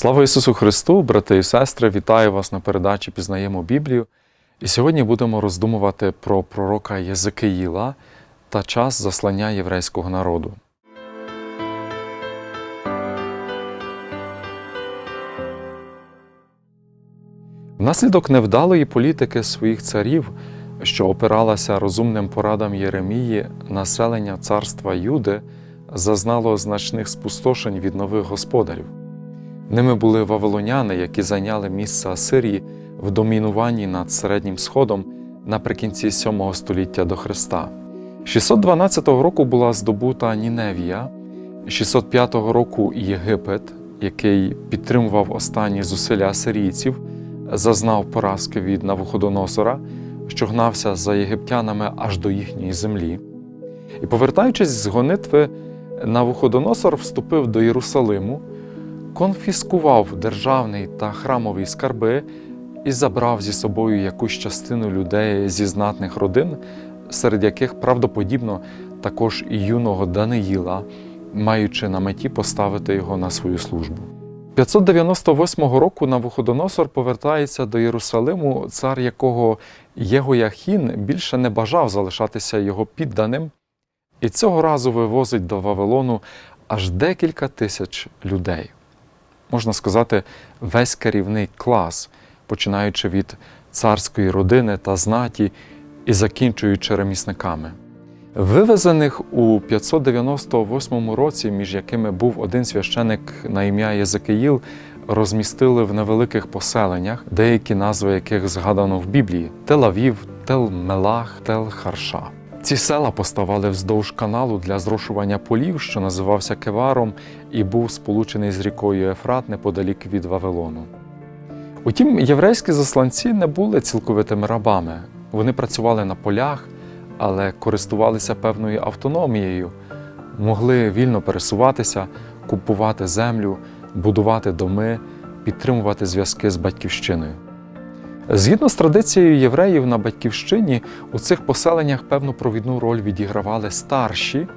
Слава Ісусу Христу, брати і сестри, вітаю вас на передачі Пізнаємо Біблію. І сьогодні будемо роздумувати про пророка Єзекиїла та час заслання єврейського народу. Внаслідок невдалої політики своїх царів, що опиралася розумним порадам Єремії, населення царства Юди зазнало значних спустошень від нових господарів. Ними були вавилоняни, які зайняли місце Асирії в домінуванні над Середнім Сходом наприкінці 7 століття до Христа. 612 року була здобута Ніневія, 605 року Єгипет, який підтримував останні зусилля асирійців, зазнав поразки від Навуходоносора, що гнався за єгиптянами аж до їхньої землі. І повертаючись з гонитви, Навуходоносор вступив до Єрусалиму, конфіскував державний та храмовий скарби і забрав зі собою якусь частину людей зі знатних родин, серед яких правдоподібно також і юного Даниїла, маючи на меті поставити його на свою службу. 598 року Навуходоносор повертається до Єрусалиму, цар якого Єгояхін більше не бажав залишатися його підданим, і цього разу вивозить до Вавилону аж декілька тисяч людей. Можна сказати, весь керівний клас, починаючи від царської родини та знаті і закінчуючи ремісниками. Вивезених у 598 році, між якими був один священик на ім'я Єзекиїл, розмістили в невеликих поселеннях, деякі назви яких згадано в Біблії: Тел-Авів, Тел-Мелах, Тел-Харша. Ці села поставали вздовж каналу для зрошування полів, що називався Кеваром, і був сполучений з рікою Ефрат неподалік від Вавилону. Утім, єврейські засланці не були цілковитими рабами. Вони працювали на полях, але користувалися певною автономією, могли вільно пересуватися, купувати землю, будувати доми, підтримувати зв'язки з батьківщиною. Згідно з традицією євреїв на батьківщині, у цих поселеннях певну провідну роль відігравали старші,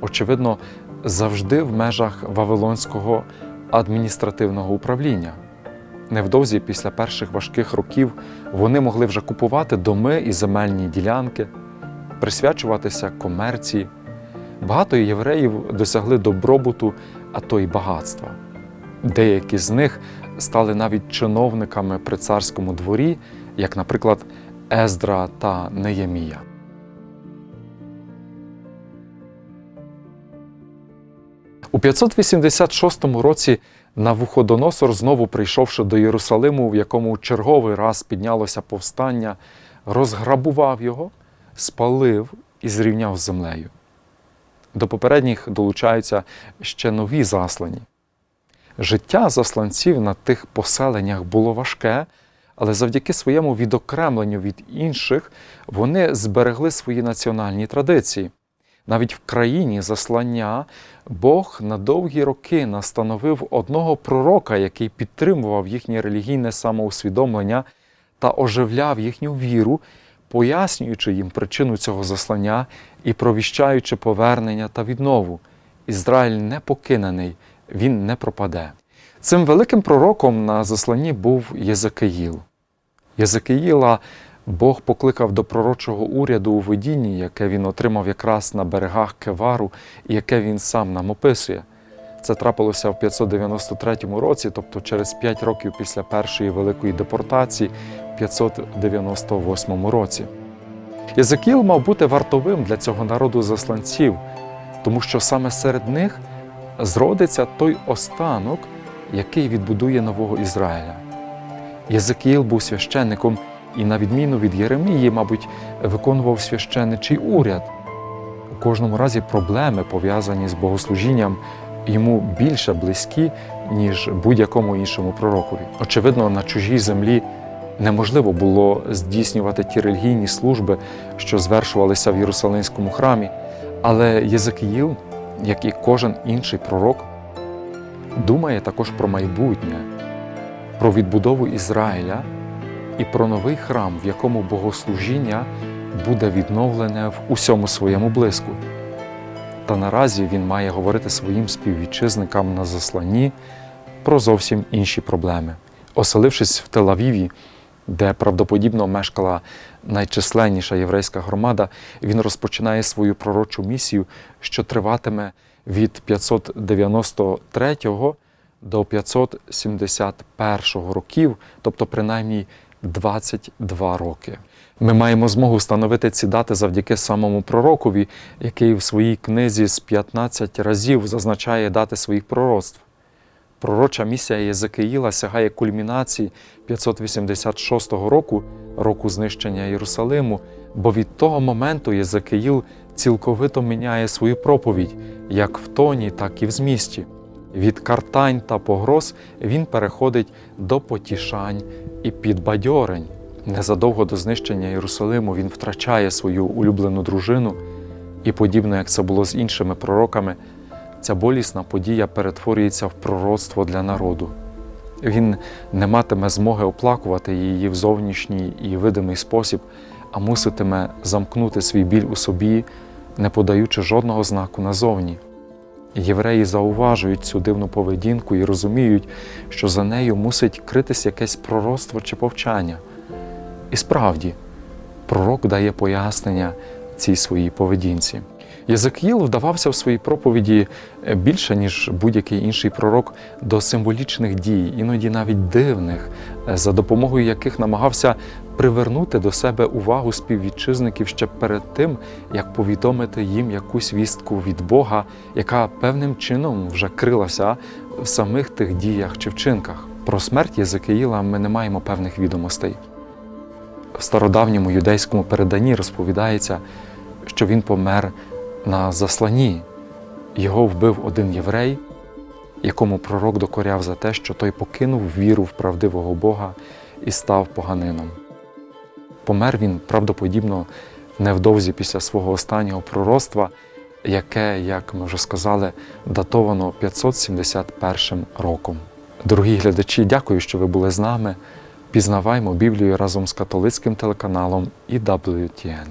очевидно, завжди в межах Вавилонського адміністративного управління. Невдовзі після перших важких років вони могли вже купувати доми і земельні ділянки, присвячуватися комерції. Багато євреїв досягли добробуту, а то й багатства. Деякі з них стали навіть чиновниками при царському дворі, як, наприклад, Ездра та Неємія. У 586 році Навуходоносор, знову прийшовши до Єрусалиму, в якому черговий раз піднялося повстання, розграбував його, спалив і зрівняв з землею. До попередніх долучаються ще нові заслані. Життя засланців на тих поселеннях було важке, але завдяки своєму відокремленню від інших вони зберегли свої національні традиції. Навіть в країні заслання Бог на довгі роки настановив одного пророка, який підтримував їхнє релігійне самоусвідомлення та оживляв їхню віру, пояснюючи їм причину цього заслання і провіщаючи повернення та віднову. Ізраїль не покинений, він не пропаде. Цим великим пророком на засланні був Єзекиїл. Єзекиїла Бог покликав до пророчого уряду у видінні, яке він отримав якраз на берегах Кевару, і яке він сам нам описує. Це трапилося в 593 році, тобто через 5 років після першої великої депортації, в 598 році. Єзекіл мав бути вартовим для цього народу засланців, тому що саме серед них зродиться той останок, який відбудує нового Ізраїля. Єзекіїл був священником і, на відміну від Єремії, мабуть, виконував священничий уряд. У кожному разі проблеми, пов'язані з богослужінням, йому більше близькі, ніж будь-якому іншому пророкові. Очевидно, на чужій землі неможливо було здійснювати ті релігійні служби, що звершувалися в Єрусалимському храмі, але Єзекіїл, як і кожен інший пророк, думає також про майбутнє, про відбудову Ізраїля і про новий храм, в якому богослужіння буде відновлене в усьому своєму блиску. Та наразі він має говорити своїм співвітчизникам на засланні про зовсім інші проблеми. Оселившись в Тель-Авіві, де правдоподібно мешкала найчисленніша єврейська громада, він розпочинає свою пророчу місію, що триватиме від 593 до 571 років, тобто принаймні 22 роки. Ми маємо змогу встановити ці дати завдяки самому пророкові, який в своїй книзі з 15 разів зазначає дати своїх пророцтв. Пророча місія Єзекиїла сягає кульмінації 586 року, року знищення Єрусалиму, бо від того моменту Єзекиїл цілковито міняє свою проповідь як в тоні, так і в змісті. Від картань та погроз він переходить до потішань і підбадьорень. Незадовго до знищення Єрусалиму він втрачає свою улюблену дружину, і, подібно як це було з іншими пророками, ця болісна подія перетворюється в пророцтво для народу. Він не матиме змоги оплакувати її в зовнішній і видимий спосіб, а муситиме замкнути свій біль у собі, не подаючи жодного знаку назовні. Євреї зауважують цю дивну поведінку і розуміють, що за нею мусить критись якесь пророцтво чи повчання. І справді, пророк дає пояснення цій своїй поведінці. Єзекіїл вдавався в своїй проповіді е, більше, ніж будь-який інший пророк, до символічних дій, іноді навіть дивних, е, за допомогою яких намагався привернути до себе увагу співвітчизників ще перед тим, як повідомити їм якусь вістку від Бога, яка певним чином вже крилася в самих тих діях чи вчинках. Про смерть Єзекиїла ми не маємо певних відомостей. В стародавньому юдейському переданні розповідається, що він помер на засланні. Його вбив один єврей, якому пророк докоряв за те, що той покинув віру в правдивого Бога і став поганином. Помер він правдоподібно невдовзі після свого останнього пророцтва, яке, як ми вже сказали, датовано 571 роком. Дорогі глядачі, дякую, що ви були з нами. Пізнаваймо Біблію разом з католицьким телеканалом IWTN.